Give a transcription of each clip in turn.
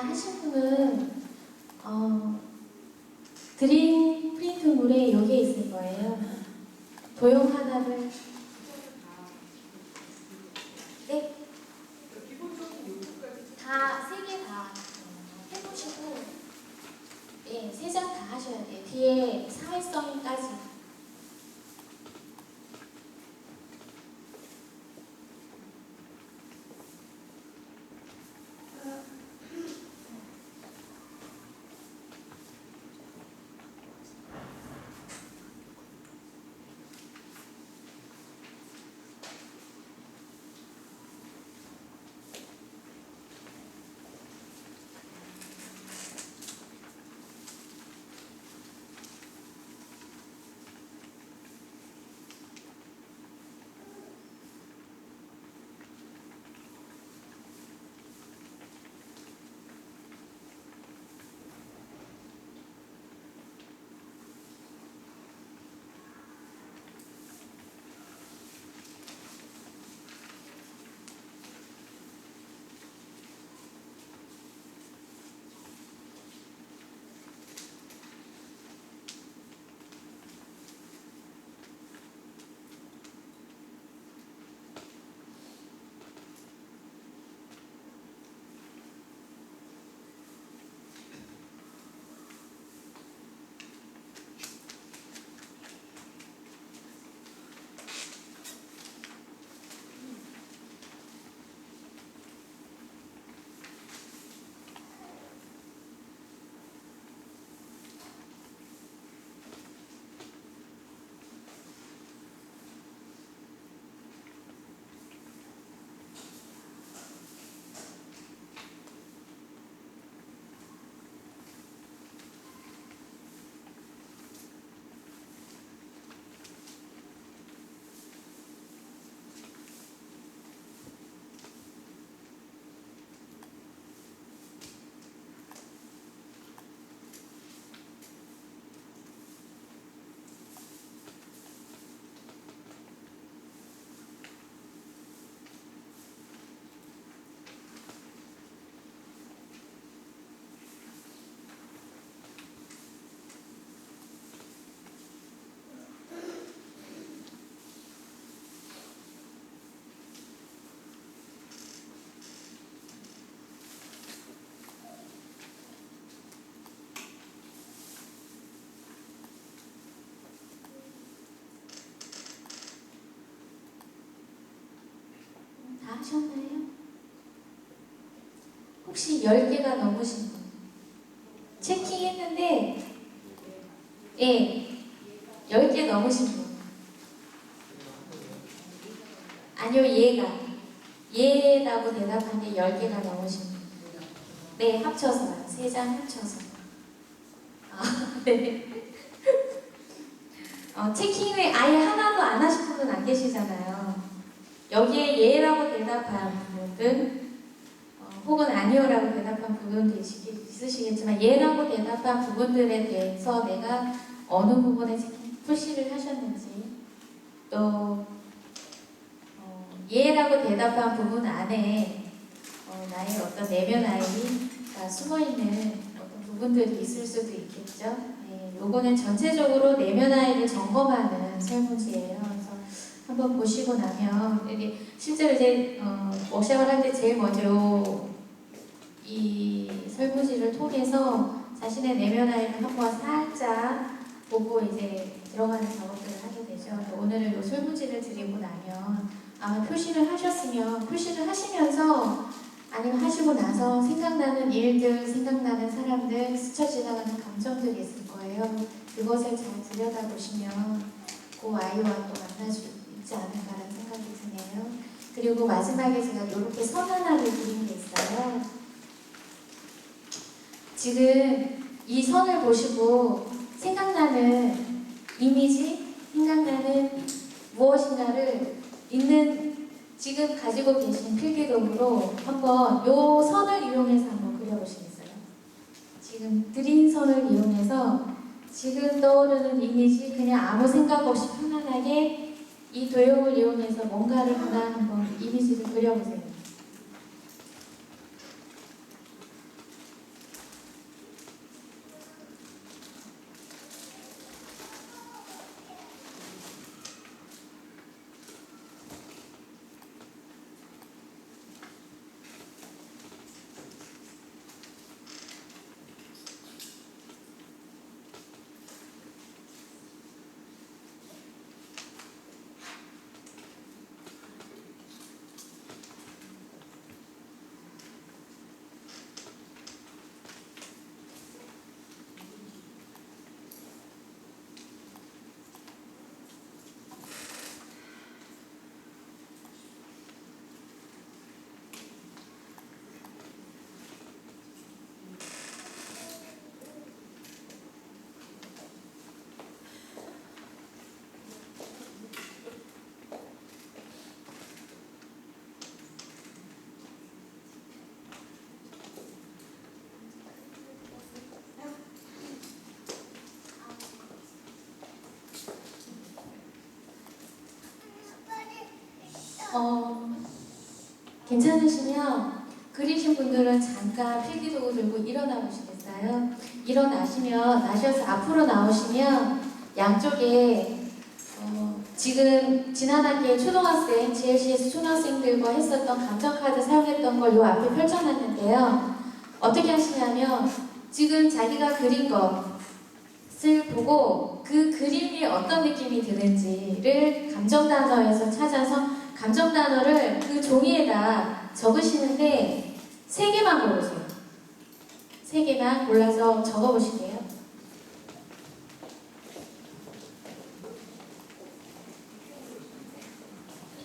하신 분은 어, 드림 프린트 물에 여기에 있을 거예요. 도형 다 하셨나요? 혹시 10개가 넘으신 분? 체킹했는데, 예, 10개 넘으신 분. 아니요, 얘가. 얘라고 대답한 게 10개가 넘으신 분. 네, 합쳐서요. 세장 합쳐서. 아, 네. 어, 체킹을 아예 하나도 안 하신 분은 안 계시잖아요. 여기에 예라고 대답한 분들, 어, 혹은 아니요라고 대답한 부분도 있으시- 있으시겠지만 예라고 대답한 부분들에 대해서 내가 어느 부분에 푸시를 하셨는지 또 어, 예라고 대답한 부분 안에 어, 나의 어떤 내면 아이가 숨어있는 어떤 부분들이 있을 수도 있겠죠. 네, 요거는 전체적으로 내면 아이를 점검하는 설문지예요. 한번 보시고 나면 이게 실제로 이제 어, 워샵을 할 때 제일 먼저 요- 이 설문지를 통해서 자신의 내면 아이를 한번 살짝 보고 이제 들어가는 작업들을 하게 되죠. 그래서 오늘은 요 설문지를 드리고 나면 아마 표시를 하셨으면 표시를 하시면서 아니면 하시고 나서 생각나는 일들, 생각나는 사람들, 스쳐 지나가는 감정들이 있을 거예요. 그것을 잘 들여다보시면 그 아이와 또 만날 수 있 지 않을까라는 생각이 드네요. 그리고 마지막에 제가 이렇게 선 하나를 그린 게 있어요. 지금 이 선을 보시고 생각나는 이미지, 생각나는 무엇인가를 있는 지금 가지고 계신 필기도구로 한번 요 선을 이용해서 한번 그려보시겠어요? 지금 드린 선을 이용해서 지금 떠오르는 이미지 그냥 아무 생각 없이 편안하게 이 도형을 이용해서 뭔가를 하나 한번 이미지를 그려보세요. 어, 괜찮으시면 그리신 분들은 잠깐 필기도구 들고 일어나 보시겠어요? 일어나시면 나셔서 앞으로 나오시면 양쪽에 어, 지금 지난 학기에 초등학생, GLCS 초등학생들과 했었던 감정카드 사용했던 걸 요 앞에 펼쳐놨는데요. 어떻게 하시냐면 지금 자기가 그린 것을 보고 그 그림이 어떤 느낌이 드는지를 감정 단어에서 찾아서 감정 단어를 그 종이에다 적으시는데 세 개만 고르세요. 세 개만 골라서 적어보실게요.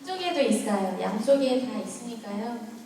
이쪽에도 있어요. 양쪽에 다 있으니까요.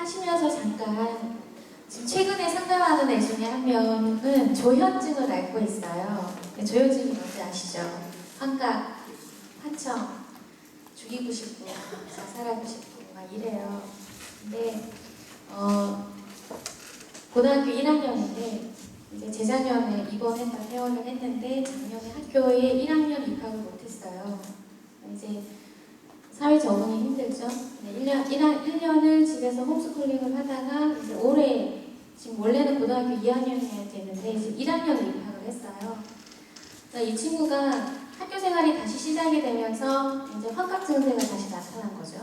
하시면서 잠깐 지금 최근에 상담하는 애 중에 한 명은 조현증을 앓고 있어요. 조현증이 뭔지 아시죠? 환각, 환청, 죽이고 싶고, 자살하고 싶고 막 이래요. 근데 어, 고등학교 1학년인데 이제 재작년에 입원했다 퇴원을 했는데 작년에 학교에 1학년 입학을 못했어요. 이제 사회 적응이 힘들죠. 네, 1년, 1년, 1년 을 집에서 홈스쿨링을 하다가 이제 올해 지금 원래는 고등학교 2학년이어야 되는데 이제 1학년을 입학을 했어요. 이 친구가 학교 생활이 다시 시작이 되면서 이제 환각 증세가 다시 나타난 거죠.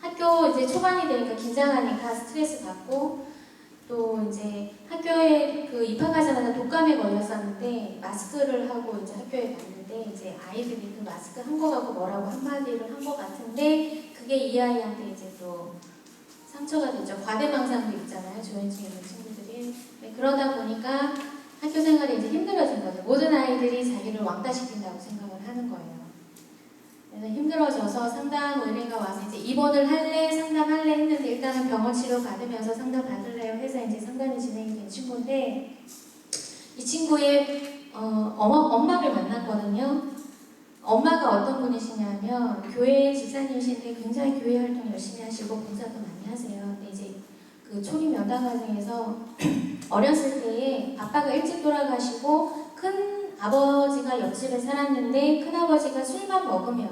학교 이제 초반이 되니까 긴장하니까 스트레스 받고 또 이제 학교에 그 입학하자마자 독감에 걸렸었는데 마스크를 하고 이제 학교에 갔는데 이제 아이들이 그 마스크 한 거 갖고 뭐라고 한마디를 한것 같은데 그게 이 아이한테 이제 또 상처가 되죠. 과대망상도 있잖아요. 조현증 있는 친구들이. 네, 그러다 보니까 학교 생활이 이제 힘들어진 거죠. 모든 아이들이 자기를 왕따시킨다고 생각을 하는 거예요. 그래서 힘들어져서 상담 의뢰가 와서 이제 입원을 할래 상담할래 했는데 일단은 병원 치료 받으면서 상담 받을 래요 해서 이제 상담이 진행이 된 친구인데 이 친구의 어, 어머, 엄마를 만났거든요. 엄마가 어떤 분이시냐면 교회 집사님이신데 굉장히 교회 활동 열심히 하시고 봉사도 많이 하세요. 근데 이제 그 초기 면담 과정에서 어렸을 때에 아빠가 일찍 돌아가시고 큰 아버지가 옆집에 살았는데 큰 아버지가 술만 먹으면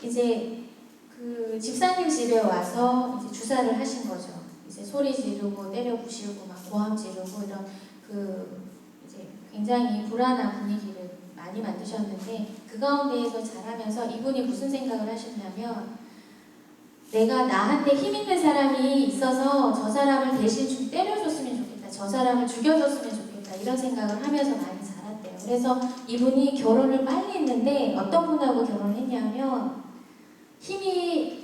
이제 그 집사님 집에 와서 이제 주사를 하신 거죠. 이제 소리 지르고 때려 부시고 막 고함 지르고 이런 그 이제 굉장히 불안한 분위기를 많이 만드셨는데 그 가운데에서 자라면서 이분이 무슨 생각을 하셨냐면 내가 나한테 힘 있는 사람이 있어서 저 사람을 대신 좀 때려줬으면 좋겠다. 저 사람을 죽여줬으면 좋겠다. 이런 생각을 하면서 많이 자랐대요. 그래서 이분이 결혼을 빨리 했는데 어떤 분하고 결혼을 했냐면 힘이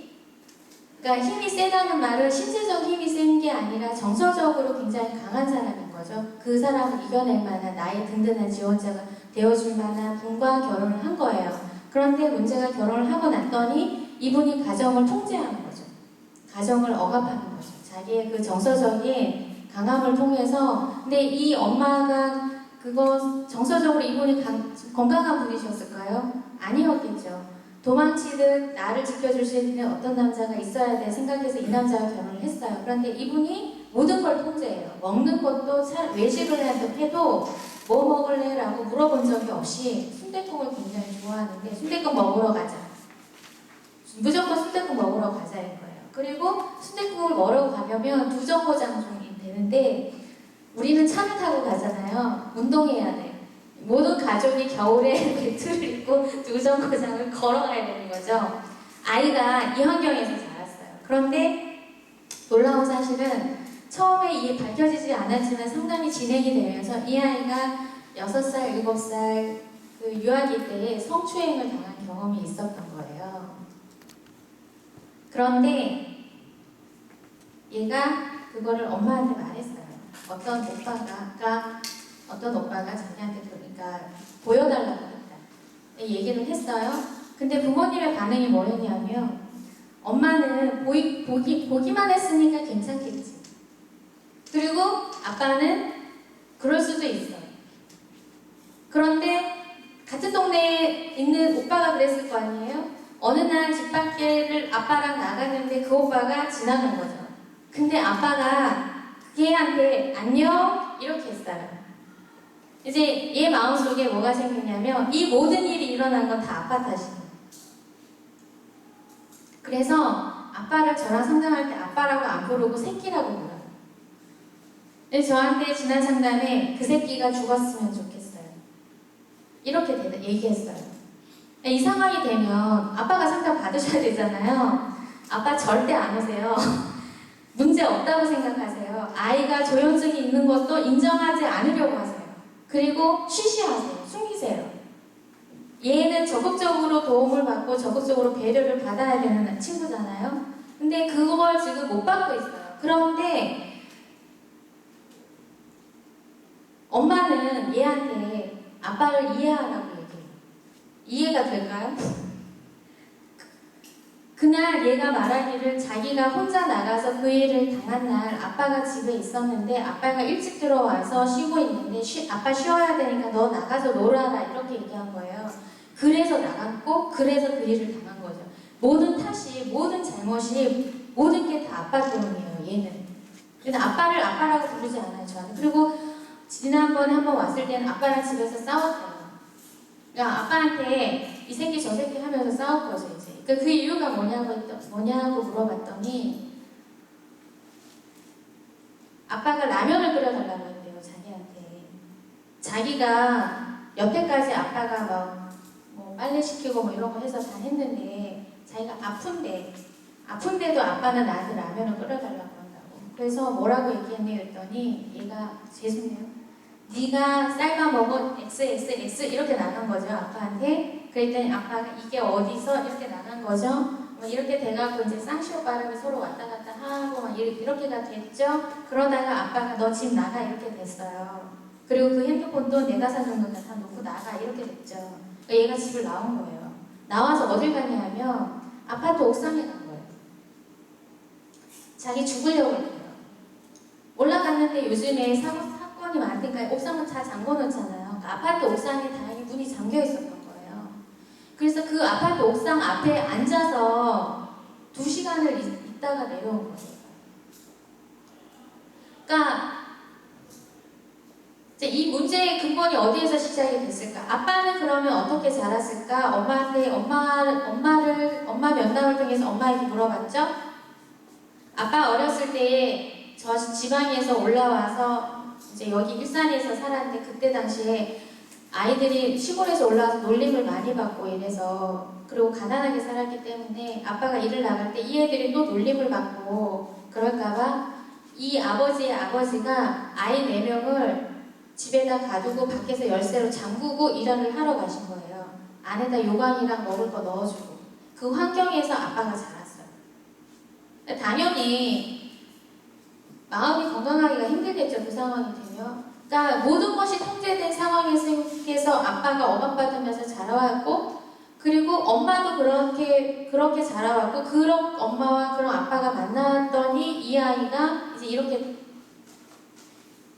그러니까 힘이 세다는 말은 신체적 힘이 센 게 아니라 정서적으로 굉장히 강한 사람인 거죠. 그 사람을 이겨낼 만한 나의 든든한 지원자가 되어줄 만한 분과 결혼을 한 거예요. 그런데 문제가 결혼을 하고 났더니 이분이 가정을 통제하는 거죠. 가정을 억압하는 거죠. 자기의 그 정서적인 강함을 통해서 근데 이 엄마가 그거 정서적으로 이분이 강- 건강한 분이셨을까요? 아니었겠죠. 도망치듯 나를 지켜줄 수 있는 어떤 남자가 있어야 돼 생각해서 이 남자와 결혼을 했어요. 그런데 이분이 모든 걸 통제해요. 먹는 것도 차- 외식을 해도 뭐 먹을래 라고 물어본 적이 없이 순대국을 굉장히 좋아하는데 순대국 먹으러 가자. 무조건 순대국 먹으러 가자인 거예요. 그리고 순대국을 먹으러 가려면 두 정거장 정도 되는데 우리는 차를 타고 가잖아요. 운동해야 돼. 모든 가족이 겨울에 외투를 입고 두 정거장을 걸어가야 되는 거죠. 아이가 이 환경에서 자랐어요. 그런데 놀라운 사실은 처음에 이게 밝혀지지 않았지만 상담이 진행이 되면서 이 아이가 6살, 7살 그 유아기 때에 성추행을 당한 경험이 있었던 거예요. 그런데 얘가 그거를 엄마한테 말했어요. 어떤 오빠가, 어떤 오빠가 자기한테 그러니까 보여달라고 했다. 얘기를 했어요. 근데 부모님의 반응이 뭐였냐면 엄마는 보이, 보기, 보기만 했으니까 괜찮겠지. 그리고 아빠는 그럴 수도 있어요. 그런데 같은 동네에 있는 오빠가 그랬을 거 아니에요? 어느 날 집 밖에를 아빠랑 나갔는데 그 오빠가 지나간 거죠. 근데 아빠가 걔한테 안녕 이렇게 했어요. 이제 얘 마음속에 뭐가 생겼냐면 이 모든 일이 일어난 건 다 아빠 탓이에요. 그래서 아빠를 저랑 상담할 때 아빠라고 안 부르고 새끼라고 불러요. 저한테 지난 상담에 그 새끼가 죽었으면 좋겠어요. 이렇게 대- 얘기했어요. 이 상황이 되면 아빠가 상담 받으셔야 되잖아요. 아빠 절대 안 오세요. 문제 없다고 생각하세요. 아이가 조현증이 있는 것도 인정하지 않으려고 하세요. 그리고 쉬쉬하세요. 숨기세요. 얘는 적극적으로 도움을 받고 적극적으로 배려를 받아야 되는 친구잖아요. 근데 그걸 지금 못 받고 있어요. 그런데 엄마는 얘한테 아빠를 이해하라고 얘기해요. 이해가 될까요? 그날 얘가 일을 자기가 혼자 나가서 그 일을 당한 날 아빠가 집에 있었는데 아빠가 일찍 들어와서 쉬고 있는데 쉬- 아빠 쉬어야 되니까 너 나가서 놀아라 이렇게 얘기한 거예요. 그래서 나갔고 그래서 그 일을 당한 거죠. 모든 탓이 모든 잘못이 모든 게 다 아빠 때문이에요. 얘는. 그래서 아빠를 아빠라고 부르지 않아요. 저한테. 그리고 지난번에 한번 왔을 때는 아빠랑 집에서 싸웠대요. 그러니까 아빠한테 이 새끼 저 새끼 하면서 싸울 거죠 이제. 그러니까 그 이유가 뭐냐고 뭐냐고 물어봤더니 아빠가 라면을 끓여달라고 했대요 자기한테. 자기가 여태까지 아빠가 막 뭐 빨래 시키고 뭐 이런 거 해서 다 했는데 자기가 아픈데 아픈데도 아빠는 나한테 라면을 끓여달라고 한다고. 그래서 뭐라고 얘기했니 그랬더니 얘가 죄송해요. 네가 삶아 먹은 XXX 이렇게 나간 거죠. 아빠한테. 그랬더니 아빠가 이게 어디서 이렇게 나간 거죠? 뭐 이렇게 돼가고 이제 쌍시오빠랑이 서로 왔다 갔다 하고 막 이렇게, 이렇게가 됐죠. 그러다가 아빠가 너 집 나가 이렇게 됐어요. 그리고 그 핸드폰도 내가 사준 거다 다 놓고 나가 이렇게 됐죠. 그러니까 얘가 집을 나온 거예요. 나와서 어딜 갔냐 하면 아파트 옥상에 간 거예요. 자기 죽으려고 했대요. 올라갔는데 요즘에 사고 사건이 많으니까 옥상은 다 잠궈 놓잖아요. 그러니까 아파트 옥상에 다행히 문이 잠겨 있었던 거예요. 그래서 그 아파트 옥상 앞에 앉아서 두 시간을 있, 있다가 내려온 거예요. 그러니까 이 문제의 근본이 어디에서 시작이 됐을까? 아빠는 그러면 어떻게 자랐을까? 엄마한테 엄마 엄마를 엄마 면담을 통해서 엄마에게 물어봤죠. 아빠 어렸을 때에 저 지방에서 올라와서 이제 여기 일산에서 살았는데 그때 당시에 아이들이 시골에서 올라와서 놀림을 많이 받고 이래서 그리고 가난하게 살았기 때문에 아빠가 일을 나갈 때 이 애들이 또 놀림을 받고 그럴까봐 이 아버지의 아버지가 아이 네 명을 집에다 가두고 밖에서 열쇠로 잠그고 일을 하러 가신 거예요. 안에다 요강이랑 먹을 거 넣어주고 그 환경에서 아빠가 자랐어요. 당연히 마음이 건강하기가 힘들겠죠 그 상황이 되면. 그러니까 모든 것이 통제된 상황에서 아빠가 억압받으면서 자라왔고 그리고 엄마도 그렇게 그렇게 자라왔고 그런 엄마와 그런 아빠가 만났더니 이 아이가 이제 이렇게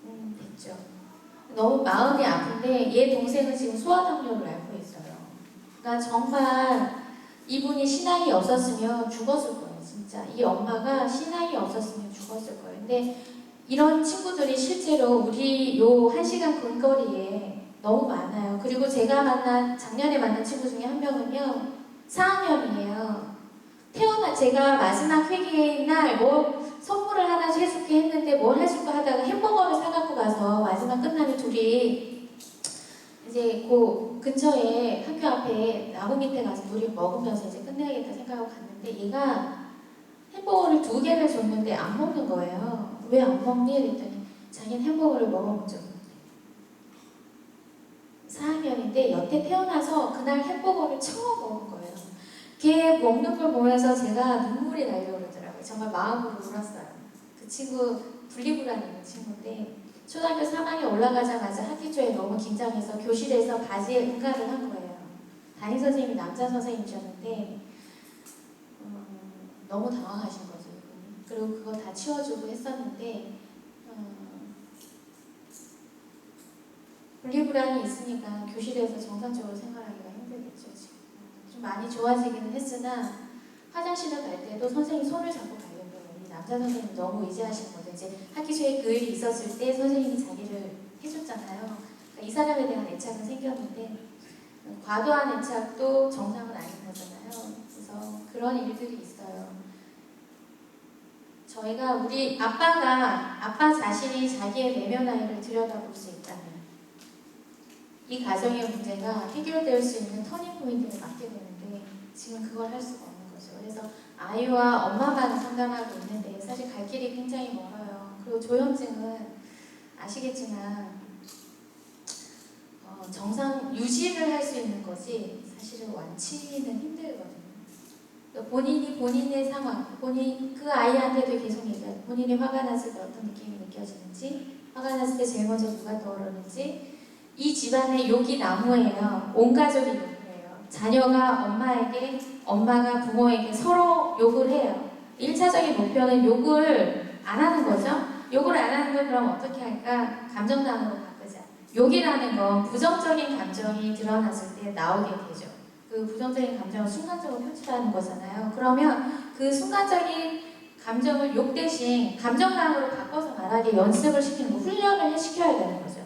음, 됐죠. 너무 마음이 아픈데 얘 동생은 지금 소아당뇨를 앓고 있어요. 그러니까 정말 이분이 신앙이 없었으면 죽었을 거예요. 진짜 이 엄마가 신앙이 없었으면 죽었을 거예요. 근데 이런 친구들이 실제로 우리 요 한 시간 근거리에 너무 많아요. 그리고 제가 만난 작년에 만난 친구 중에 한 명은요 4학년이에요. 태어나 제가 마지막 회개의 날뭐 선물을 하나 해줄게 했는데 뭘 해줄까 하다가 햄버거를 사갖고 가서 마지막 끝나면 둘이 이제 그 근처에 학교 앞에 나무 밑에 가서 둘이 먹으면서 이제 끝내야겠다 생각하고 갔는데 얘가 햄버거를 두 개를 줬는데 안 먹는 거예요. 왜 안 먹니? 그랬더니 자기는 햄버거를 먹어본 적 없대. 4학년인데 여태 태어나서 그날 햄버거를 처음 먹은 거예요. 걔 먹는 걸 보면서 제가 눈물이 나려고 그러더라고요. 정말 마음으로 울었어요. 그 친구 분리불안 있는 친구인데 초등학교 3학년 올라가자마자 학기 초에 너무 긴장해서 교실에서 바지에 응가를 한 거예요. 담임 선생님이 남자 선생님이셨는데 음, 너무 당황하신. 이분이. 그리고 그거 다 치워주고 했었는데 음, 분리불안이 있으니까 교실에서 정상적으로 생활하기가 힘들겠죠. 지금. 좀 많이 좋아지기는 했으나 화장실을 갈 때도 선생님 손을 잡고 가려고. 이 남자 선생님 너무 의지하시는 거죠. 이제 학기 초에 그 일이 있었을 때 선생님이 자기를 해줬잖아요. 그러니까 이 사람에 대한 애착은 생겼는데 음, 과도한 애착도 정상은 아닌 거잖아요. 그래서 그런 일들이 있어요. 저희가 우리 아빠가 아빠 자신이 자기의 내면 아이를 들여다볼 수 있다면 이 가정의 문제가 해결될 수 있는 터닝 포인트를 맞게 되는데 지금 그걸 할 수가 없는 거죠. 그래서 아이와 엄마만 상담하고 있는데 사실 갈 길이 굉장히 멀어요. 그리고 조현증은 아시겠지만 어, 정상 유지를 할 수 있는 거지 사실은 완치는 힘들거든요. 그러니까 본인이 본인의 상황, 본인 그 아이한테도 계속 얘기해요. 본인이 화가 났을 때 어떤 느낌이 느껴지는지, 화가 났을 때 제일 먼저 누가 떠오르는지, 이 집안의 욕이 나무예요. 온 가족이 욕을 해요. 자녀가 엄마에게, 엄마가 부모에게 서로 욕을 해요. 1차적인 목표는 욕을 안 하는 거죠. 욕을 안 하는 걸 그럼 어떻게 할까? 감정단으로 바꾸자. 욕이라는 건 부정적인 감정이 드러났을 때 나오게 되죠. 그 부정적인 감정을 순간적으로 표출하는 거잖아요. 그러면 그 순간적인 감정을 욕 대신 감정단으로 바꿔서 말하게 연습을 시키는 거, 훈련을 시켜야 되는 거죠.